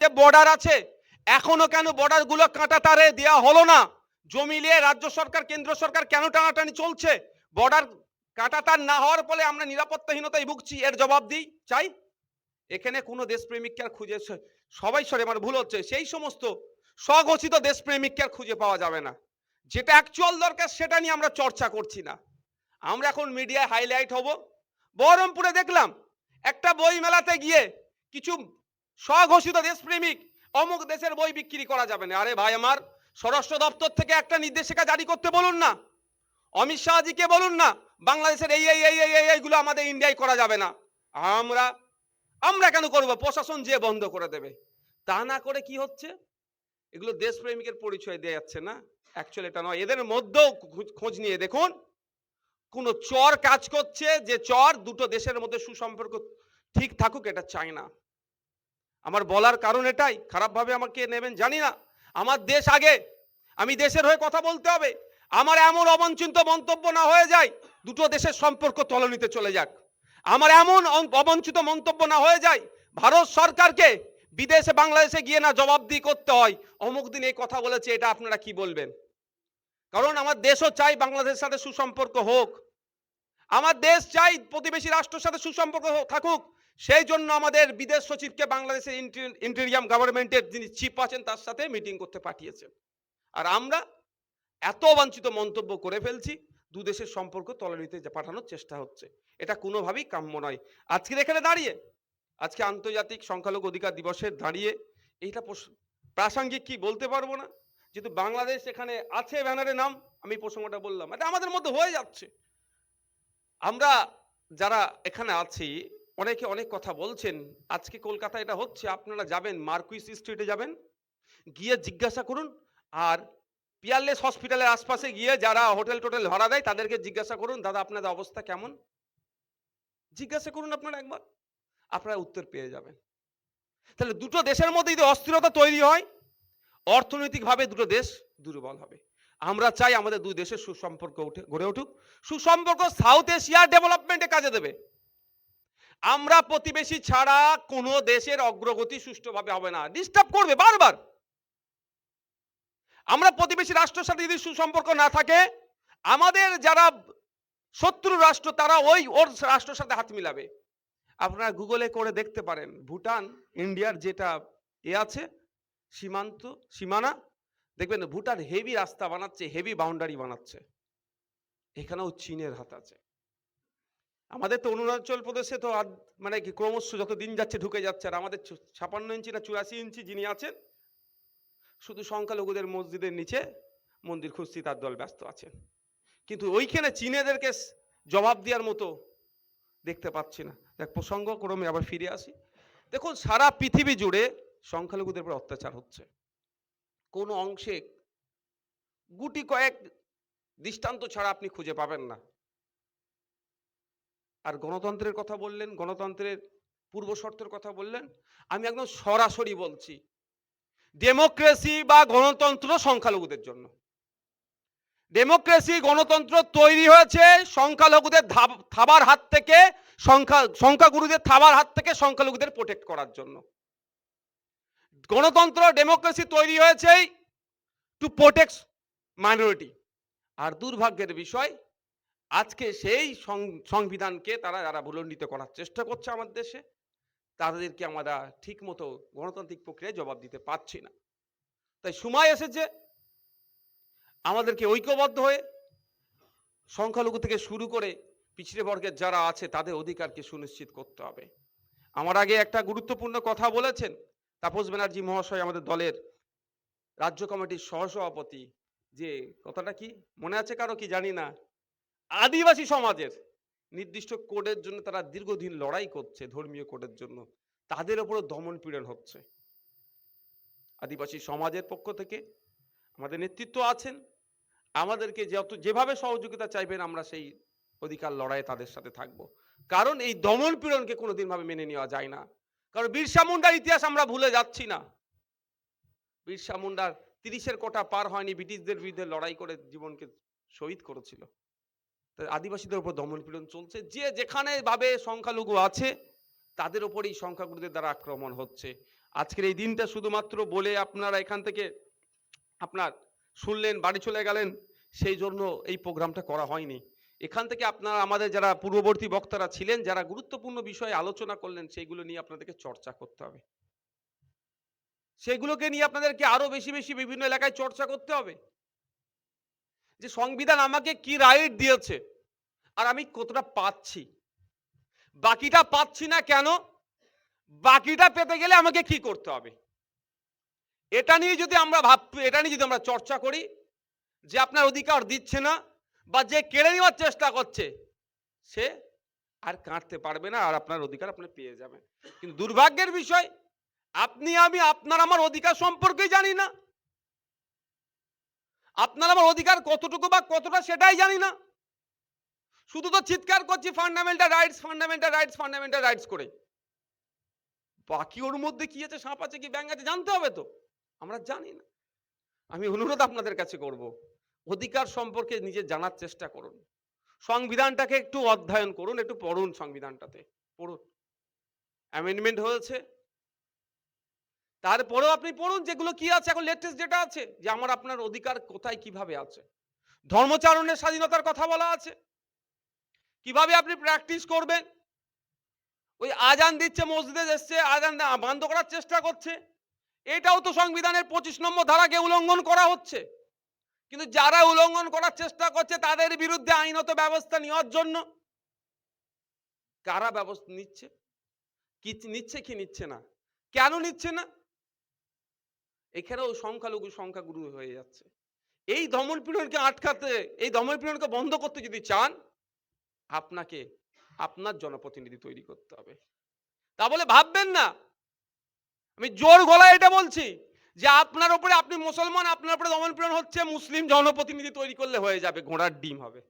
যে বর্ডার আছে, এখনও কেন বর্ডারগুলো কাঁটা তারে দেওয়া হলো না? জমি নিয়ে রাজ্য সরকার, কেন্দ্র সরকার কেন টানাটানি চলছে? বর্ডার কাঁটা তার না হওয়ার ফলে আমরা নিরাপত্তাহীনতায় ভুগছি, এর জবাব দিই, চাই? এখানে কোনো দেশপ্রেমিককে আর খুঁজে সবাই সরে, আমার ভুল হচ্ছে, সেই সমস্ত স্বঘোষিত দেশপ্রেমিককে আর খুঁজে পাওয়া যাবে না। যেটা অ্যাকচুয়াল দরকার, সেটা নিয়ে আমরা চর্চা করছি না। আমরা এখন মিডিয়ায় হাইলাইট হব। বহরমপুরে দেখলাম, একটা বই মেলাতে গিয়ে কিছু স্বঘোষিত দেশপ্রেমিক অমুক দেশের বই বিক্রি করা যাবে না। আরে ভাই আমার, স্বরাষ্ট্র দপ্তর থেকে একটা নির্দেশিকা জারি করতে বলুন না। অমিত শাহজিকে বলুন না, বাংলাদেশের এই এই এই এই এই, এইগুলো আমাদের ইন্ডিয়ায় করা যাবে না। আমরা আমরা কেন করব? প্রশাসন যে বন্ধ করে দেবে। তা না করে কি হচ্ছে? এগুলো দেশপ্রেমিকের পরিচয় দেওয়া যাচ্ছে না। অ্যাকচুয়ালি এটা নয়। এদের মধ্যেও খোঁজ- নিয়ে দেখুন। কোনো চর কাজ করছে যে চর দুটো দেশের মধ্যে সুসম্পর্ক ঠিক থাকুক, এটা চাই না আমার বলার কারণ এটাই, খারাপভাবে আমাকে নেবেন জানি না। আমার দেশ আগে, আমি দেশের হয়ে কথা বলতে হবে। আমার এমন অবাঞ্ছিত মন্তব্য না হয়ে যায়, দুটো দেশের সম্পর্ক তলনিতে চলে যাক। আমার এমন অবাঞ্ছিত মন্তব্য না হয়ে যায়, ভারত সরকারকে বিদেশে বাংলাদেশে গিয়ে না জবাবদিহি করতে হয়। অমুক দিন এই কথা বলেছে, এটা আপনারা কি বলবেন? কারণ আমার দেশও চাই বাংলাদেশের সাথে সুসম্পর্ক হোক। আমার দেশ চাই প্রতিবেশী রাষ্ট্রের সাথে সুসম্পর্ক থাকুক। সেই জন্য আমাদের বিদেশ সচিবকে বাংলাদেশের ইন্টেরিয়াম গভর্নমেন্টের যিনি চিফ আছেন, তার সাথে মিটিং করতে পাঠিয়েছেন। আর আমরা এত অবাঞ্ছিত মন্তব্য করে ফেলছি, দু দেশের সম্পর্ক তলানিতে পাঠানোর চেষ্টা হচ্ছে। এটা কোনোভাবেই কাম্য নয়। আজকের এখানে দাঁড়িয়ে, আজকে আন্তর্জাতিক সংখ্যালঘু অধিকার দিবসের দাঁড়িয়ে এইটা প্রাসঙ্গিক কি বলতে পারব না? যেহেতু বাংলাদেশ এখানে আছে ব্যানারে নাম, আমি প্রসঙ্গটা বললাম। এটা আমাদের মধ্যে হয়ে যাচ্ছে। আমরা যারা এখানে আছি অনেকে অনেক কথা বলছেন, আজকে কলকাতা এটা হচ্ছে, আপনারা যাবেন, মার্কুইস স্ট্রিটে যাবেন, গিয়ে জিজ্ঞাসা করুন, আর পিয়ারলেস হসপিটালের আশপাশে গিয়ে যারা হোটেল টোটেল ভাড়া দেয়, তাদেরকে জিজ্ঞাসা করুন, দাদা, আপনাদের অবস্থা কেমন? জিজ্ঞাসা করুন আপনারা একবার, আপনারা উত্তর পেয়ে যাবেন। তাহলে দুটো দেশের মধ্যে যদি অস্থিরতা তৈরি হয়, অর্থনৈতিকভাবে দুটো দেশ দুর্বল হবে। আমরা চাই আমাদের দুই দেশের সুসম্পর্ক উঠে, গড়ে উঠুক। সুসম্পর্ক সাউথ এশিয়ার ডেভেলপমেন্টে কাজে দেবে। আমরা প্রতিবেশী ছাড়া কোনো দেশের অগ্রগতি সুষ্ঠুভাবে হবে না। ডিস্টার্ব করবে বারবার। আমরা প্রতিবেশী রাষ্ট্রের সাথে যদি সুসম্পর্ক না থাকে, আমাদের যারা শত্রু রাষ্ট্র, তারা ওই ওর রাষ্ট্রের সাথে হাত মিলাবে। আপনারা গুগলে করে দেখতে পারেন। ভুটান, ইন্ডিয়ার যেটা এ আছে, সীমান্ত, সীমানা। দেখবেন ভুটান হেভি রাস্তা বানাচ্ছে হেভি বাউন্ডারি বানাচ্ছে। এখানেও চীনের হাত আছে। আমাদের তো অরুণাচল প্রদেশে তো আর মানে কি, ক্রমশ যত দিন যাচ্ছে ঢুকে যাচ্ছে আর আমাদের ছাপান্ন ইঞ্চি না চুরাশি ইঞ্চি যিনি আছেন, শুধু সংখ্যালঘুদের মসজিদের নিচে মন্দির খুঁজছি, তার দল ব্যস্ত আছেন। কিন্তু ওইখানে চীনেদেরকে জবাব দেওয়ার মতো দেখতে পাচ্ছি না। দেখ প্রসঙ্গ ক্রমে আবার ফিরে আসি। দেখুন, সারা পৃথিবী জুড়ে সংখ্যালঘুদের উপর অত্যাচার হচ্ছে। কোনো অংশে গুটি কয়েক দৃষ্টান্ত ছাড়া আপনি খুঁজে পাবেন না। আর গণতন্ত্রের কথা বললেন, গণতন্ত্রের পূর্ব শর্তের কথা বললেন, আমি একদম সরাসরি বলছি, ডেমোক্রেসি বা গণতন্ত্র সংখ্যালঘুদের জন্য। ডেমোক্রেসি, গণতন্ত্র তৈরি হয়েছে সংখ্যালঘুদের থাবার হাত থেকে, সংখ্যা, সংখ্যাগুরুদের থাবার হাত থেকে সংখ্যালঘুদের প্রোটেক্ট করার জন্য। গণতন্ত্র, ডেমোক্রেসি তৈরি হয়েছে টু প্রোটেক্ট মাইনরিটি আর দুর্ভাগ্যের বিষয় আজকে সেই সংবিধানকে তারা, যারা ভুলণ্ডিত করার চেষ্টা করছে আমাদের দেশে, তাদেরকে আমরা ঠিক মতো গণতান্ত্রিক প্রক্রিয়ায় জবাব দিতে পারছি না। তাই সময় এসেছে, আমাদেরকে ঐক্যবদ্ধ হয়ে, সংখ্যালঘু থেকে শুরু করে পিছিয়ে বর্গের যারা আছে, তাদের অধিকারকে সুনিশ্চিত করতে হবে। আমার আগে একটা গুরুত্বপূর্ণ কথা বলেছেন, তাপস ব্যানার্জি মহাশয় আমাদের দলের রাজ্য কমিটির সহসভাপতি, যে কথাটা কি মনে আছে কারও কি জানি না আদিবাসী সমাজের নির্দিষ্ট কোডের জন্য তারা দীর্ঘদিন লড়াই করছে, ধর্মীয় কোডের জন্য। তাদের ওপরও দমন পীড়ন হচ্ছে। আদিবাসী সমাজের পক্ষ থেকে আমাদের নেতৃত্ব আছেন। আমাদেরকে যত, যেভাবে সহযোগিতা চাইবেন, আমরা সেই অধিকার লড়াইয়ে তাদের সাথে থাকব। কারণ এই দমন পীড়নকে কোনোদিন ভাবে মেনে নেওয়া যায় না। কারণ বিরসা মুন্ডার ইতিহাস আমরা ভুলে যাচ্ছি না। বিরসা মুন্ডার তিরিশের কোটা পার হয়নি, ব্রিটিশদের বিরুদ্ধে লড়াই করে জীবনকে শহীদ করেছিল। আদিবাসীদের উপর দমন পীড়ন চলছে। যে যেখানে ভাবে সংখ্যালঘু আছে, তাদের ওপরেই সংখ্যাগুরুদের দ্বারা আক্রমণ হচ্ছে। আজকের এই দিনটা শুধুমাত্র বলে আপনারা এখান থেকে আপনার শুনলেন, বাড়ি চলে গেলেন, সেই জন্য এই প্রোগ্রামটা করা হয়নি। এখান থেকে আপনারা আমাদের যারা পূর্ববর্তী বক্তারা ছিলেন, যারা গুরুত্বপূর্ণ বিষয়ে আলোচনা করলেন, সেইগুলো নিয়ে আপনাদেরকে চর্চা করতে হবে। সেগুলোকে নিয়ে আপনাদেরকে আরও বেশি বেশি বিভিন্ন এলাকায় চর্চা করতে হবে। যে সংবিধান আমাকে কি রাইট দিয়েছে? আর আমি কতটা পাচ্ছি? বাকিটা পাচ্ছি না কেন? বাকিটা পেতে গেলে আমাকে কি করতে হবে? এটা নিয়ে যদি আমরা ভাব, এটা নিয়ে যদি আমরা চর্চা করি, যে আপনার অধিকার দিচ্ছে না বা যে কেড়ে নেওয়ার চেষ্টা করছে, সে আর কাটতে পারবে না আর আপনার অধিকার আপনি পেয়ে যাবেন। কিন্তু দুর্ভাগ্যের বিষয়, আপনি, আমি, আপনার, আমার অধিকার সম্পর্কেই জানি না। আপনার আমার অধিকার কতটুকু বা কতটা সেটাই জানি না। শুধু তো চিৎকার করছি fundamental rights fundamental rights fundamental rights করে। বাকি ওর মধ্যে কি আছে, সাপ আছে কি ব্যাং আছে, জানতে হবে তো। আমরা জানি না। আমি অনুরোধ আপনাদের কাছে করব, অধিকার সম্পর্কে নিজে জানার চেষ্টা করুন। সংবিধানটাকে একটু অধ্যয়ন করুন, একটু পড়ুন সংবিধানটাতে, পড়ুন। অ্যামেন্ডমেন্ট হয়েছে তারপরেও আপনি পড়ুন যেগুলো কি আছে, এখন লেটেস্ট যেটা আছে, যে আমার আপনার অধিকার কোথায়, কীভাবে আছে। ধর্মচারণের স্বাধীনতার কথা বলা আছে। কীভাবে আপনি প্র্যাকটিস করবেন? ওই আজান দিচ্ছে, মসজিদে এসছে, আজান বন্ধ করার চেষ্টা করছে। এটাও তো সংবিধানের পঁচিশ নম্বর ধারাকে উল্লঙ্ঘন করা হচ্ছে। কিন্তু যারা উল্লঙ্ঘন করার চেষ্টা করছে, তাদের বিরুদ্ধে আইনত ব্যবস্থা নেওয়ার জন্য। কারা ব্যবস্থা নিচ্ছে? কি নিচ্ছে কি নিচ্ছে না? কেন নিচ্ছে না? এখানেও সংখ্যালঘু সংখ্যাগুরু হয়ে যাচ্ছে। এই দমন পীড়নকে আটকাতে, এই দমন পীড়নকে বন্ধ করতে যদি চান, আপনাকে, আপনার জনপ্রতিনিধি তৈরি করতে হবে। তা বলে ভাববেন না। আমি জোর গলায় এটা বলছি যে আপনার উপরে আপনি মুসলমান, আপনার উপরে দমন পীড়ন হচ্ছে, মুসলিম জনপ্রতিনিধি তৈরি করলে হয়ে যাবে, ঘোড়ার ডিম হবে।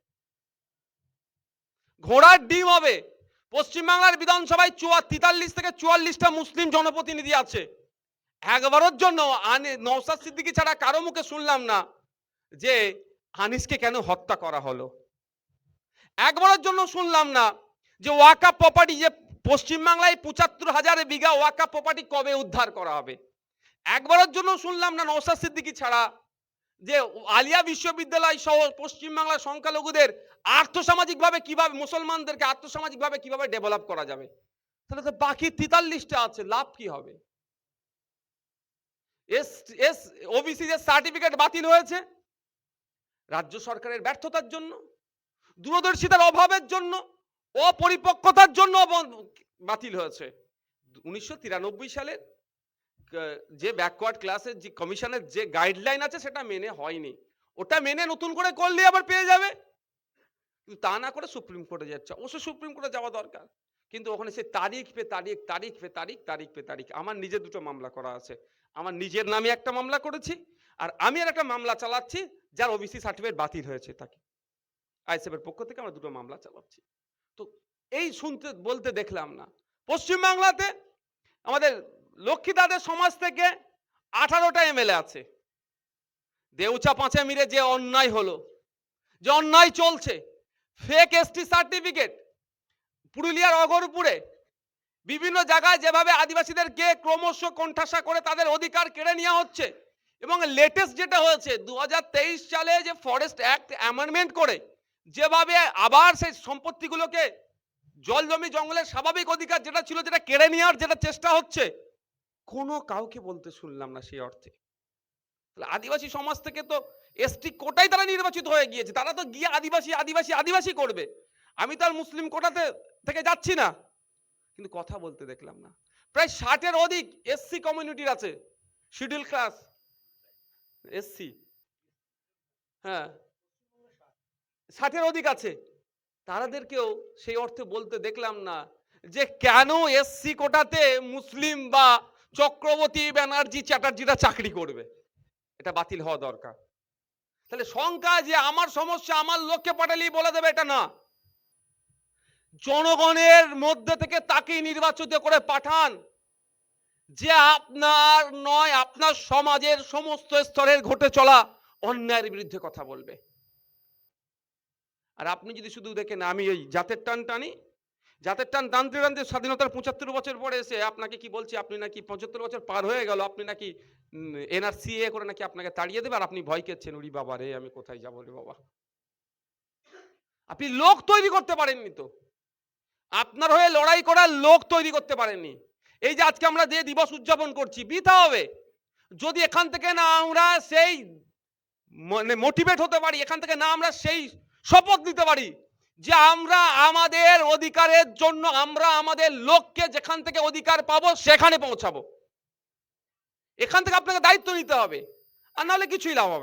ঘোড়ার ডিম হবে। পশ্চিমবাংলার বিধানসভায় চুয়া, তেতাল্লিশ থেকে চুয়াল্লিশটা মুসলিম জনপ্রতিনিধি আছে। একবারের জন্য নওসাদ সিদ্দিকী ছাড়া কারও মুখে শুনলাম না যে আনিসকে কেন হত্যা করা হলো। একবারের জন্য শুনলাম না যে ওয়াকা প্রপার্টি যে পশ্চিমবাংলায় পঁচাত্তর হাজার বিঘা ওয়াকা প্রপার্টি কবে উদ্ধার করা হবে? একবারের জন্য শুনলাম না নওসাদ সিদ্দিকী ছাড়া যে আলিয়া বিশ্ববিদ্যালয় সহ পশ্চিমবাংলার সংখ্যালঘুদের আর্থসামাজিকভাবে কীভাবে, মুসলমানদেরকে আর্থসামাজিকভাবে কীভাবে ডেভেলপ করা যাবে? তাহলে তো বাকি তেতাল্লিশটা আছে, লাভ কি হবে? এস এস ওবিসি যে সার্টিফিকেট বাতিল হয়েছে, রাজ্য সরকারের ব্যর্থতার জন্য, দূরদর্শিতার অভাবের জন্য, অপরিপক্কতার জন্য বাতিল হয়েছে। উনিশশো তিরানব্বই সালের যে ব্যাকওয়ার্ড ক্লাসের যে কমিশনের যে গাইডলাইন আছে সেটা মেনে হয়নি। ওটা মেনে নতুন করে করলে আবার পেয়ে যাবে। তা না করে সুপ্রিম কোর্টে যাচ্ছে। অবশ্য সুপ্রিম কোর্টে যাওয়া দরকার। কিন্তু ওখানে সে তারিখ পে তারিখ তারিখ পে তারিখ তারিখ পে তারিখ। আমার নিজের দুটো মামলা করা আছে। আমার নিজের নামে একটা মামলা করেছি আর আমি আর একটা মামলা চালাচ্ছি যার ওবিসি সার্টিফিকেট বাতিল হয়েছে তাকে। আইসিএফের পক্ষ থেকে আমরা দুটো মামলা চালাচ্ছি। তো এই শুনতে, বলতে দেখলাম না। পশ্চিমবাংলাতে আমাদের লক্ষ্মীদাদের সমাজ থেকে আঠারোটা এমএলএ আছে। দেউচা পাঁচে মিরে যে অন্যায় হলো, যে অন্যায় চলছে ফেক এসটি সার্টিফিকেট পুরুলিয়ার অগরপুরে বিভিন্ন জায়গায় যেভাবে আদিবাসীদেরকে ক্রমশ কোণঠাসা করে তাদের অধিকার কেড়ে নেওয়া হচ্ছে এবং লেটেস্ট যেটা হয়েছে দু হাজার তেইশ সালে যে ফরেস্ট অ্যাক্ট অ্যামেন্ডমেন্ট করে, যেভাবে আবার সেই সম্পত্তিগুলোকে জল জমি জঙ্গলের স্বাভাবিক অধিকার যেটা ছিল যেটা কেড়ে নেওয়ার যেটা চেষ্টা হচ্ছে, কোনো কাউকে বলতে শুনলাম না সেই অর্থে। তাহলে আদিবাসী সমাজ থেকে তো এসটি কোটাই তারা নির্বাচিত হয়ে গিয়েছে, তারা তো গিয়ে আদিবাসী আদিবাসী আদিবাসী করবে। আমি তার মুসলিম কোটাতে থেকে যাচ্ছি না। কিন্তু কথা বলতে দেখলাম না। প্রায় ষাটের অধিক এসসি কমিউনিটির আছে। Schedule class SC. হ্যাঁ। ষাটের অধিক আছে। তারাদেরকেও সেই অর্থে বলতে দেখলাম না যে কেন এসসি কোটাতে মুসলিম বা চক্রবর্তী ব্যানার্জি চ্যাটার্জিরা চাকরি করবে। এটা বাতিল হওয়া দরকার। তাহলে শঙ্কা যে আমার সমস্যা আমার লোককে পাঠালেই বলে দেবে এটা না। জনগণের মধ্যে থেকে তাকেই নির্বাচিত করে পাঠান, যে আপনার নয়, আপনার সমাজের সমস্ত স্তরের ঘটে চলা অন্যায়ের বিরুদ্ধে কথা বলবে। আর আপনি যদি শুধু দেখেন, আমি এই জাতের টান টানি, জাতের টান টানতে টানতে স্বাধীনতার পঁচাত্তর বছর পরে এসে আপনাকে কি বলছি, আপনি নাকি পঁচাত্তর বছর পার হয়ে গেল, আপনি নাকি এনআরসি এ করে নাকি আপনাকে তাড়িয়ে দেবে, আর আপনি ভয় খেয়েছেন উড়ি বাবা রে, আমি কোথায় যাব রে বাবা? আপনি লোক তৈরি করতে পারেননি তো। আপনার হয়ে লড়াই করার লোক তৈরি করতে পারেননি। এই যে আজকে আমরা যে দিবস উদযাপন করছি বৃথা হবে। যদি এখান থেকে না আমরা সেই মানে মোটিভেট হতে পারি, এখান থেকে না আমরা সেই শপথ নিতে পারি যে আমরা আমাদের অধিকারের জন্য আমরা আমাদের লোককে যেখান থেকে অধিকার পাবো, সেখানে পৌঁছাবো। এখান থেকে আপনাকে দায়িত্ব নিতে হবে। আর নাহলে কিছুই লাভ হবে।